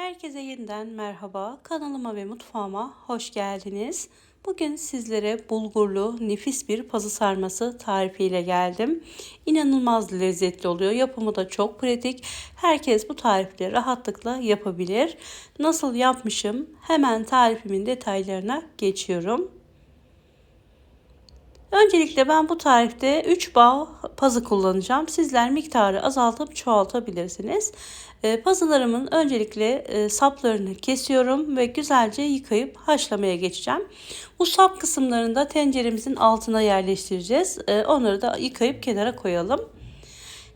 Herkese yeniden merhaba. Kanalıma ve mutfağıma hoş geldiniz. Bugün sizlere bulgurlu nefis bir pazı sarması tarifiyle geldim. İnanılmaz lezzetli oluyor. Yapımı da çok pratik. Herkes bu tarifleri rahatlıkla yapabilir. Nasıl yapmışım? Hemen tarifimin detaylarına geçiyorum. Öncelikle ben bu tarifte 3 bağ pazı kullanacağım. Sizler miktarı azaltıp çoğaltabilirsiniz. E, pazılarımın öncelikle e, saplarını kesiyorum ve güzelce yıkayıp haşlamaya geçeceğim. Bu sap kısımlarını da tenceremizin altına yerleştireceğiz. E, onları da yıkayıp kenara koyalım.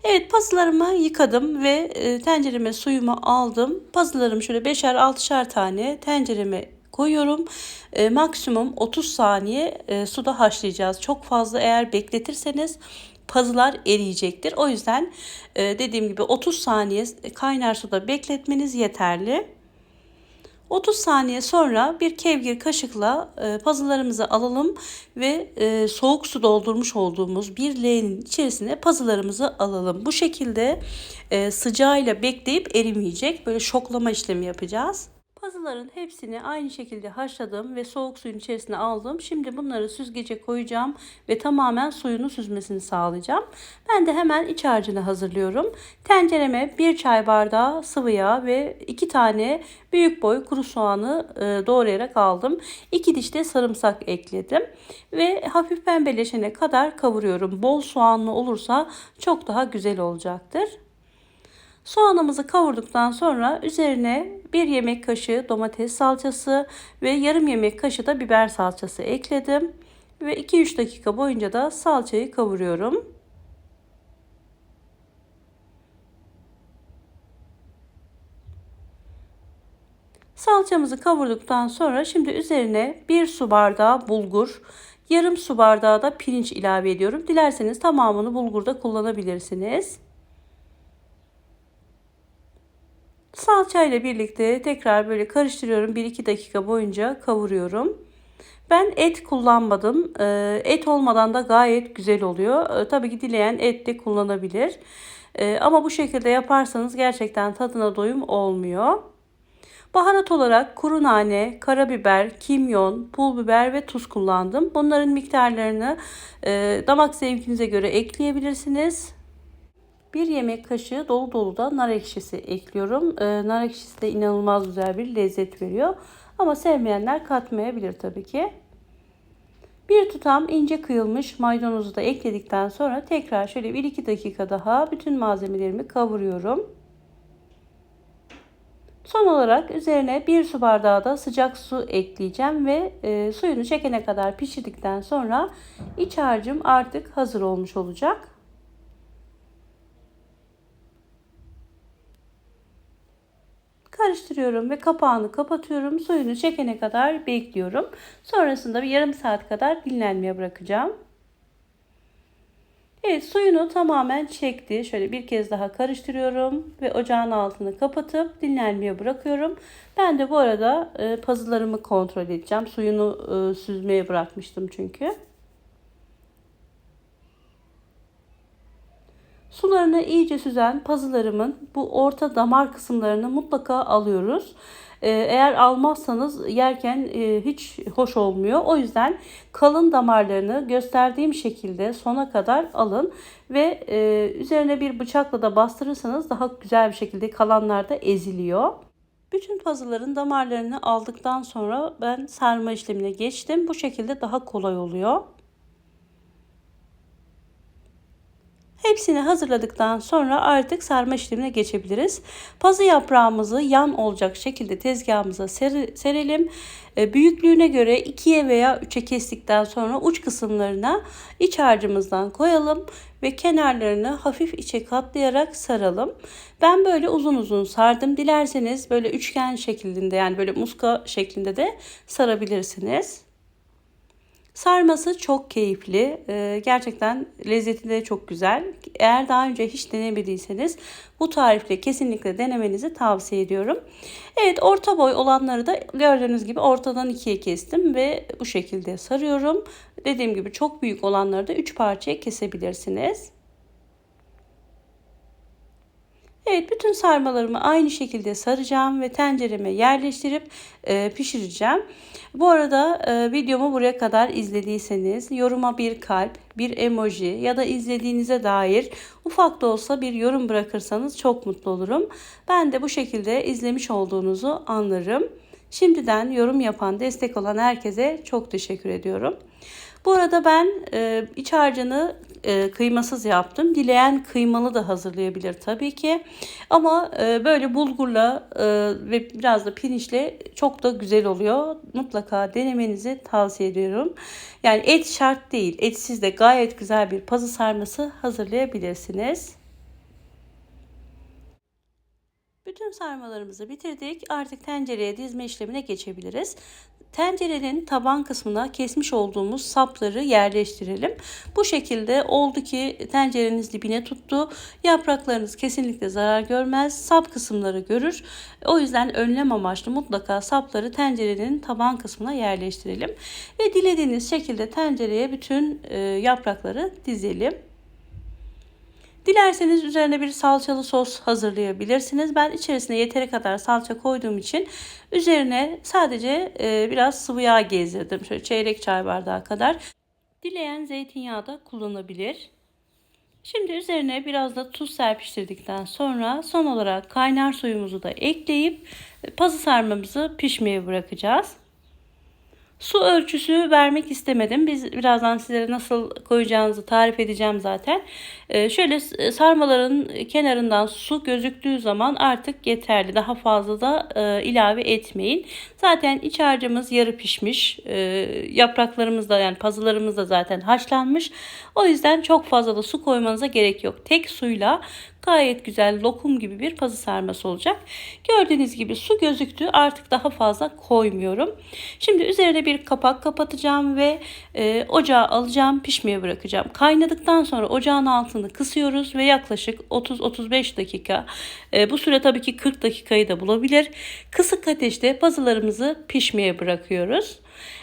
Evet pazılarımı yıkadım ve tencereme suyumu aldım. Pazılarımı şöyle 5'er 6'şer tane tencereme koyuyorum. E, maksimum 30 saniye e, suda haşlayacağız. Çok fazla eğer bekletirseniz pazılar eriyecektir. O yüzden e, dediğim gibi 30 saniye kaynar suda bekletmeniz yeterli. 30 saniye sonra bir kevgir kaşıkla e, pazılarımızı alalım ve e, soğuk su doldurmuş olduğumuz bir leğenin içerisine pazılarımızı alalım. Bu şekilde e, sıcağıyla bekleyip erimeyecek. Böyle şoklama işlemi yapacağız. Pazıların hepsini aynı şekilde haşladım ve soğuk suyun içerisine aldım. Şimdi bunları süzgece koyacağım ve tamamen suyunu süzmesini sağlayacağım. Ben de hemen iç harcını hazırlıyorum. Tencereme 1 çay bardağı sıvı yağ ve 2 tane büyük boy kuru soğanı e, doğrayarak aldım. 2 diş de sarımsak ekledim ve hafif pembeleşene kadar kavuruyorum. Bol soğanlı olursa çok daha güzel olacaktır. Soğanımızı kavurduktan sonra üzerine 1 yemek kaşığı domates salçası ve yarım yemek kaşığı da biber salçası ekledim. Ve 2-3 dakika boyunca da salçayı kavuruyorum. Salçamızı kavurduktan sonra şimdi üzerine 1 su bardağı bulgur, yarım su bardağı da pirinç ilave ediyorum. Dilerseniz tamamını bulgurda kullanabilirsiniz. Salça ile birlikte tekrar böyle karıştırıyorum. 1-2 dakika boyunca kavuruyorum. Ben et kullanmadım. Ee, et olmadan da gayet güzel oluyor. Ee, tabii ki dileyen et de kullanabilir. Ee, ama bu şekilde yaparsanız gerçekten tadına doyum olmuyor. Baharat olarak kuru nane, karabiber, kimyon, pul biber ve tuz kullandım. Bunların miktarlarını e, damak zevkinize göre ekleyebilirsiniz. 1 yemek kaşığı dolu dolu da nar ekşisi ekliyorum. E, nar ekşisi de inanılmaz güzel bir lezzet veriyor. Ama sevmeyenler katmayabilir tabii ki. Bir tutam ince kıyılmış maydanozu da ekledikten sonra tekrar şöyle 1-2 dakika daha bütün malzemelerimi kavuruyorum. Son olarak üzerine bir su bardağı da sıcak su ekleyeceğim ve e, suyunu çekene kadar pişirdikten sonra iç harcım artık hazır olmuş olacak. Karıştırıyorum ve kapağını kapatıyorum. Suyunu çekene kadar bekliyorum. Sonrasında bir yarım saat kadar dinlenmeye bırakacağım. Evet suyunu tamamen çekti. Şöyle bir kez daha karıştırıyorum ve ocağın altını kapatıp dinlenmeye bırakıyorum. Ben de bu arada e, pazılarımı kontrol edeceğim. Suyunu e, süzmeye bırakmıştım çünkü. Sularını iyice süzen pazılarımın bu orta damar kısımlarını mutlaka alıyoruz. Ee, eğer almazsanız yerken e, hiç hoş olmuyor. O yüzden kalın damarlarını gösterdiğim şekilde sona kadar alın ve e, üzerine bir bıçakla da bastırırsanız daha güzel bir şekilde kalanlar da eziliyor. Bütün pazıların damarlarını aldıktan sonra ben sarma işlemine geçtim. Bu şekilde daha kolay oluyor. Hepsini hazırladıktan sonra artık sarma işlemine geçebiliriz. Pazı yaprağımızı yan olacak şekilde tezgahımıza serelim. E, büyüklüğüne göre 2'ye veya 3'e kestikten sonra uç kısımlarına iç harcımızdan koyalım ve kenarlarını hafif içe katlayarak saralım. Ben böyle uzun uzun sardım. Dilerseniz böyle üçgen şeklinde yani böyle muska şeklinde de sarabilirsiniz. Sarması çok keyifli. Ee, gerçekten lezzeti de çok güzel. Eğer daha önce hiç denemediyseniz bu tarifle kesinlikle denemenizi tavsiye ediyorum. Evet orta boy olanları da gördüğünüz gibi ortadan ikiye kestim ve bu şekilde sarıyorum. Dediğim gibi çok büyük olanları da 3 parçaya kesebilirsiniz. Evet bütün sarmalarımı aynı şekilde saracağım ve tencereme yerleştirip e, pişireceğim. Bu arada e, videomu buraya kadar izlediyseniz yoruma bir kalp, bir emoji ya da izlediğinize dair ufak da olsa bir yorum bırakırsanız çok mutlu olurum. Ben de bu şekilde izlemiş olduğunuzu anlarım. Şimdiden yorum yapan, destek olan herkese çok teşekkür ediyorum. Bu arada ben e, iç harcını e, kıymasız yaptım. Dileyen kıymalı da hazırlayabilir tabii ki. Ama e, böyle bulgurla e, ve biraz da pirinçle çok da güzel oluyor. Mutlaka denemenizi tavsiye ediyorum. Yani et şart değil. Etsiz de gayet güzel bir pazı sarması hazırlayabilirsiniz. Bütün sarmalarımızı bitirdik. Artık tencereye dizme işlemine geçebiliriz. Tencerenin taban kısmına kesmiş olduğumuz sapları yerleştirelim. Bu şekilde oldu ki tencereniz dibine tuttu. Yapraklarınız kesinlikle zarar görmez. Sap kısımları görür. O yüzden önlem amaçlı mutlaka sapları tencerenin taban kısmına yerleştirelim. Ve dilediğiniz şekilde tencereye bütün e, yaprakları dizelim. Dilerseniz üzerine bir salçalı sos hazırlayabilirsiniz. Ben içerisine yeteri kadar salça koyduğum için üzerine sadece e, biraz sıvı yağ gezdirdim. Şöyle çeyrek çay bardağı kadar. Dileyen zeytinyağı da kullanabilir. Şimdi üzerine biraz da tuz serpiştirdikten sonra son olarak kaynar suyumuzu da ekleyip pazı sarmamızı pişmeye bırakacağız. Su ölçüsü vermek istemedim. Biz birazdan size nasıl koyacağınızı tarif edeceğim zaten. Ee, şöyle sarmaların kenarından su gözüktüğü zaman artık yeterli. Daha fazla da e, ilave etmeyin. Zaten iç harcımız yarı pişmiş. E, yapraklarımız da yani pazılarımız da zaten haşlanmış. O yüzden çok fazla da su koymanıza gerek yok. Tek suyla gayet güzel lokum gibi bir pazı sarması olacak. Gördüğünüz gibi su gözüktü. Artık daha fazla koymuyorum. Şimdi üzerine bir kapak kapatacağım ve e, ocağa alacağım. Pişmeye bırakacağım. Kaynadıktan sonra ocağın altını kısıyoruz ve yaklaşık 30-35 dakika. E, bu süre tabii ki 40 dakikayı da bulabilir. Kısık ateşte pazılarımızı pişmeye bırakıyoruz.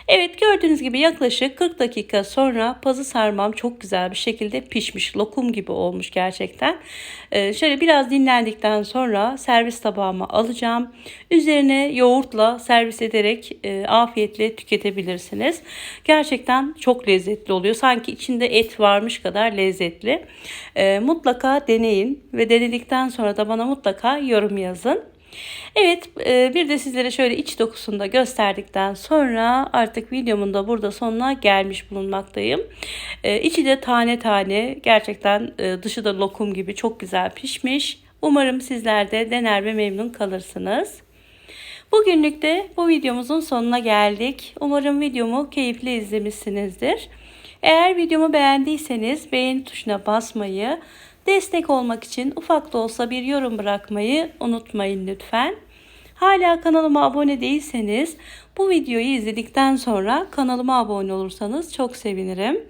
Evet gördüğünüz gibi yaklaşık 40 dakika sonra pazı sarmam çok güzel bir şekilde pişmiş. Lokum gibi olmuş gerçekten. Ee, şöyle biraz dinlendikten sonra servis tabağıma alacağım. Üzerine yoğurtla servis ederek e, afiyetle tüketebilirsiniz. Gerçekten çok lezzetli oluyor. Sanki içinde et varmış kadar lezzetli. E, mutlaka deneyin ve denedikten sonra da bana mutlaka yorum yazın. Evet e, bir de sizlere şöyle iç dokusunu da gösterdikten sonra artık videomun da burada sonuna gelmiş bulunmaktayım. E, içi de tane tane gerçekten e, dışı da lokum gibi çok güzel pişmiş. Umarım sizler de dener ve memnun kalırsınız. Bugünlük de bu videomuzun sonuna geldik. Umarım videomu keyifli izlemişsinizdir. Eğer videomu beğendiyseniz beğeni tuşuna basmayı, Destek olmak için ufak da olsa bir yorum bırakmayı unutmayın lütfen. Hala kanalıma abone değilseniz bu videoyu izledikten sonra kanalıma abone olursanız çok sevinirim.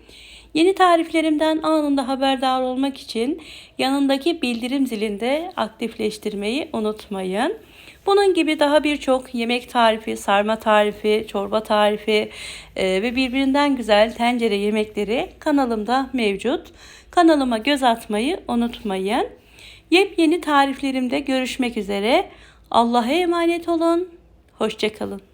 Yeni tariflerimden anında haberdar olmak için yanındaki bildirim zilinde aktifleştirmeyi unutmayın. Bunun gibi daha birçok yemek tarifi, sarma tarifi, çorba tarifi e, ve birbirinden güzel tencere yemekleri kanalımda mevcut. Kanalıma göz atmayı unutmayın. Yepyeni tariflerimde görüşmek üzere. Allah'a emanet olun. Hoşçakalın.